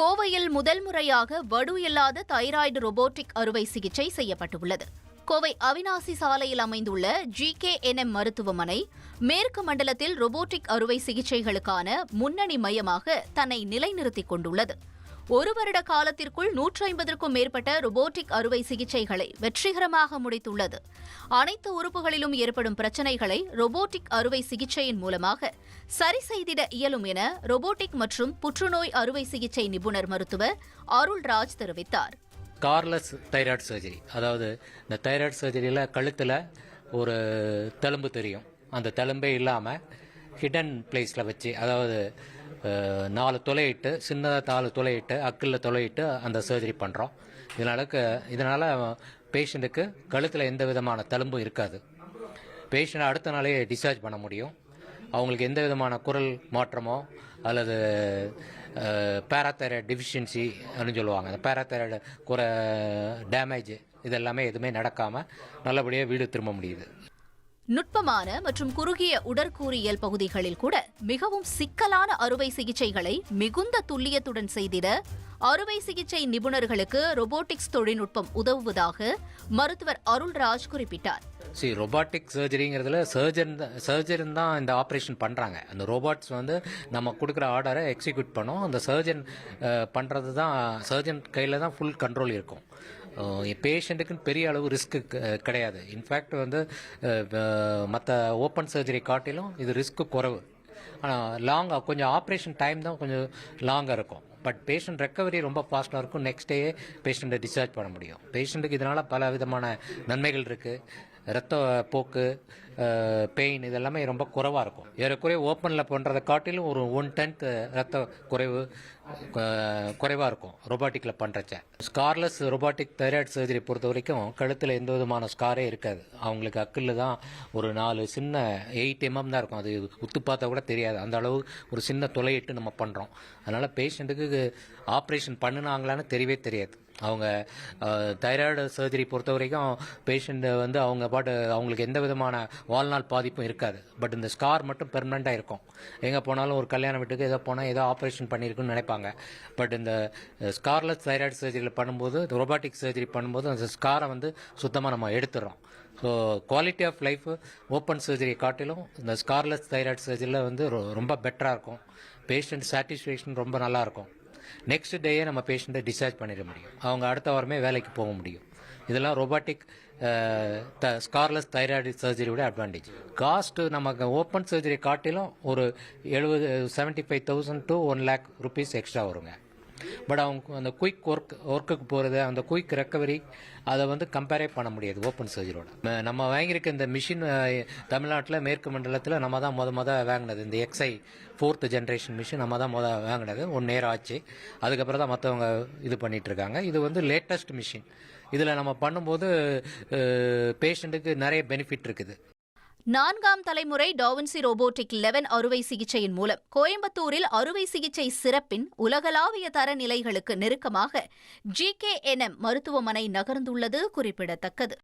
கோவையில் முதல் முறையாக வடு இல்லாத தைராய்டு ரோபோட்டிக் அறுவை சிகிச்சை செய்யப்பட்டுள்ளது. கோவை அவினாசி சாலையில் அமைந்துள்ள ஜி கே என் மருத்துவமனை மேற்கு மண்டலத்தில் ரோபோட்டிக் அறுவை சிகிச்சைகளுக்கான முன்னணி மையமாக தன்னை நிலைநிறுத்திக் கொண்டுள்ளது. ஒரு வருட காலத்திற்குள் நூற்றி ஐம்பதற்கும் மேற்பட்ட ரோபோட்டிக் அறுவை சிகிச்சைகளை வெற்றிகரமாக முடித்துள்ளது. அனைத்து உறுப்புகளிலும் ஏற்படும் பிரச்சனைகளை ரோபோட்டிக் அறுவை சிகிச்சையின் மூலமாக சரி செய்திட இயலும் என ரோபோட்டிக் மற்றும் புற்றுநோய் அறுவை சிகிச்சை நிபுணர் மருத்துவர் அருள்ராஜ் தெரிவித்தார். கார்லெஸ் தைராய்டு சர்ஜரி அதாவது இந்த தைராய்டு சர்ஜரியில் கழுத்தில் ஒரு தழும்பு தெரியும். அந்த தழும்பே இல்லாமல் ஹிடன் பிளேஸில் வச்சு அதாவது நாலு துளையிட்டு சின்னதாக நாலு துளையிட்டு அக்கில் துளையிட்டு அந்த சர்ஜரி பண்ணுறோம் இதனால் இதனால் பேஷண்ட்டுக்கு கழுத்தில் எந்த விதமான தழும்பும் இருக்காது. பேஷண்ட் அடுத்த நாளே டிஸ்சார்ஜ் பண்ண முடியும். அவங்களுக்கு எந்த விதமான குரல் மாற்றமோ அல்லது பேராத்தைராய்டு டிஃபிஷியன்சி அப்படின்னு சொல்லுவாங்க. அந்த பேராத்தைராய்டு குறை டேமேஜ் இதெல்லாமே எதுவுமே நடக்காமல் நல்லபடியாக வீடு திரும்ப முடியுது. நுட்பமான மற்றும் குறுகிய உடற்கூறியல் பகுதிகளில் கூட மிகவும் சிக்கலான அறுவை சிகிச்சைகளை மிகுந்த துல்லியத்துடன் செய்திட அறுவை சிகிச்சை நிபுணர்களுக்கு ரோபோட்டிக்ஸ் தொழில்நுட்பம் உதவுவதாக மருத்துவர் அருள்ராஜ் குறிப்பிட்டார். சரி ரொபாட்டிக் சர்ஜரிங்கிறதுல சர்ஜன் சர்ஜன் தான் இந்த ஆப்ரேஷன் பண்ணுறாங்க அந்த ரோபாட்ஸ் வந்து நம்ம கொடுக்குற ஆர்டரை எக்ஸிக்யூட் பண்ணோம். அந்த சர்ஜன் பண்ணுறது தான் சர்ஜன் கையில் தான் ஃபுல் கண்ட்ரோல் இருக்கும். பேஷண்ட்டுக்குன்னு பெரிய அளவு ரிஸ்க்கு கிடையாது. இன்ஃபேக்ட் வந்து மற்ற ஓப்பன் சர்ஜரி காட்டிலும் இது ரிஸ்க்கு குறைவு. ஆனால் லாங்காக கொஞ்சம் ஆப்ரேஷன் டைம் தான் கொஞ்சம் லாங்காக இருக்கும். பட் பேஷண்ட் ரெக்கவரி ரொம்ப ஃபாஸ்ட்டாக இருக்கும். நெக்ஸ்ட் டே பேஷண்ட்டை டிஸ்சார்ஜ் பண்ண முடியும். பேஷண்ட்டுக்கு இதனால் பல விதமான நன்மைகள் இருக்குது ரத்த போக்கு பெயின் இதெல்லாமே ரொம்ப குறைவாக இருக்கும். ஏறக்குறைய ஓப்பனில் பண்ணுறதை காட்டிலும் ஒரு ஒன் டென்த் ரத்த குறைவு குறைவாக இருக்கும் ரொபாட்டிக்கில் பண்ணுறச்ச ஸ்கார்லெஸ் ரொபாட்டிக் தைராய்டு சர்ஜரி பொறுத்த வரைக்கும் கழுத்தில் எந்த விதமான ஸ்காரே இருக்காது. அவங்களுக்கு அக்கில் தான் ஒரு நாலு சின்ன எயிட் எம்எம் தான் இருக்கும். அது உத்து பார்த்தா கூட தெரியாது. அந்த அளவு ஒரு சின்ன துளையிட்டு நம்ம பண்ணுறோம் அதனால் பேஷண்ட்டுக்கு ஆப்ரேஷன் பண்ணினாங்களான்னு தெரியவே தெரியாது. அவங்க தைராய்டு சர்ஜரி பொறுத்த வரைக்கும் பேஷண்ட்டு வந்து அவங்க பாட்டு அவங்களுக்கு எந்த விதமான வாழ்நாள் பாதிப்பும் இருக்காது. பட் இந்த ஸ்கார் மட்டும் பெர்மனெண்ட்டாக இருக்கும். எங்கே போனாலும் ஒரு கல்யாண வீட்டுக்கு ஏதோ போனால் ஏதோ ஆப்ரேஷன் பண்ணியிருக்குன்னு நினைப்பாங்க. பட் இந்த ஸ்கார்லெஸ் தைராய்டு சர்ஜரியில் பண்ணும்போது ரொபாட்டிக் சர்ஜரி பண்ணும்போது அந்த ஸ்காரை வந்து சுத்தமாக நம்ம எடுத்துடுறோம் so quality of life open surgery காட்டிலும் இந்த ஸ்கார்லெஸ் தைராய்டு சர்ஜரியில் வந்து ரொ- ரொம்ப பெட்டராக இருக்கும். பேஷண்ட் சாட்டிஸ்ஃபேக்ஷன் ரொம்ப நல்லாயிருக்கும் நெக்ஸ்ட் டேயே நம்ம பேஷண்ட்டை டிஸ்சார்ஜ் பண்ணிட முடியும். அவங்க அடுத்த வாரமே வேலைக்கு போக முடியும். இதெல்லாம் ரொபாட்டிக் ஸ்கார்லெஸ் தைராய்டு சர்ஜரியோட அட்வான்டேஜ் காஸ்ட் நமக்கு ஓப்பன் சர்ஜரி காட்டிலும் ஒரு எழுபது seventy five thousand to one lakh rupees extra வருங்க. பட் அவங்க அந்த குயிக் ஒர்க் ஒர்க்குக்கு போகிறது அந்த குயிக் ரெக்கவரி அதை வந்து கம்பேரே பண்ண முடியாது ஓப்பன் சர்ஜரியோட நம்ம வாங்கியிருக்க இந்த மிஷின் தமிழ்நாட்டில் மேற்கு மண்டலத்தில் நம்ம தான் மொத மொதல் வாங்கினது. இந்த எக்ஸ்ஐ ஃபோர்த் ஜென்ரேஷன் மிஷின் நம்ம தான் மொதல் வாங்கினது. ஒன் நேரம் ஆச்சு. அதுக்கப்புறம் தான் மற்றவங்க இது பண்ணிட்டு இருக்காங்க. இது வந்து லேட்டஸ்ட் மிஷின் இதில் நம்ம பண்ணும்போது பேஷண்ட்டுக்கு நிறைய பெனிஃபிட் இருக்குது. நான்காம் தலைமுறை டாவின்சி ரோபோட்டிக் லெவன் அறுவை சிகிச்சையின் மூலம் கோயம்புத்தூரில் அறுவை சிகிச்சை சிறப்பின் உலகளாவிய தரநிலைகளுக்கு நெருக்கமாக ஜி கே மருத்துவமனை நகர்ந்துள்ளது குறிப்பிடத்தக்கது.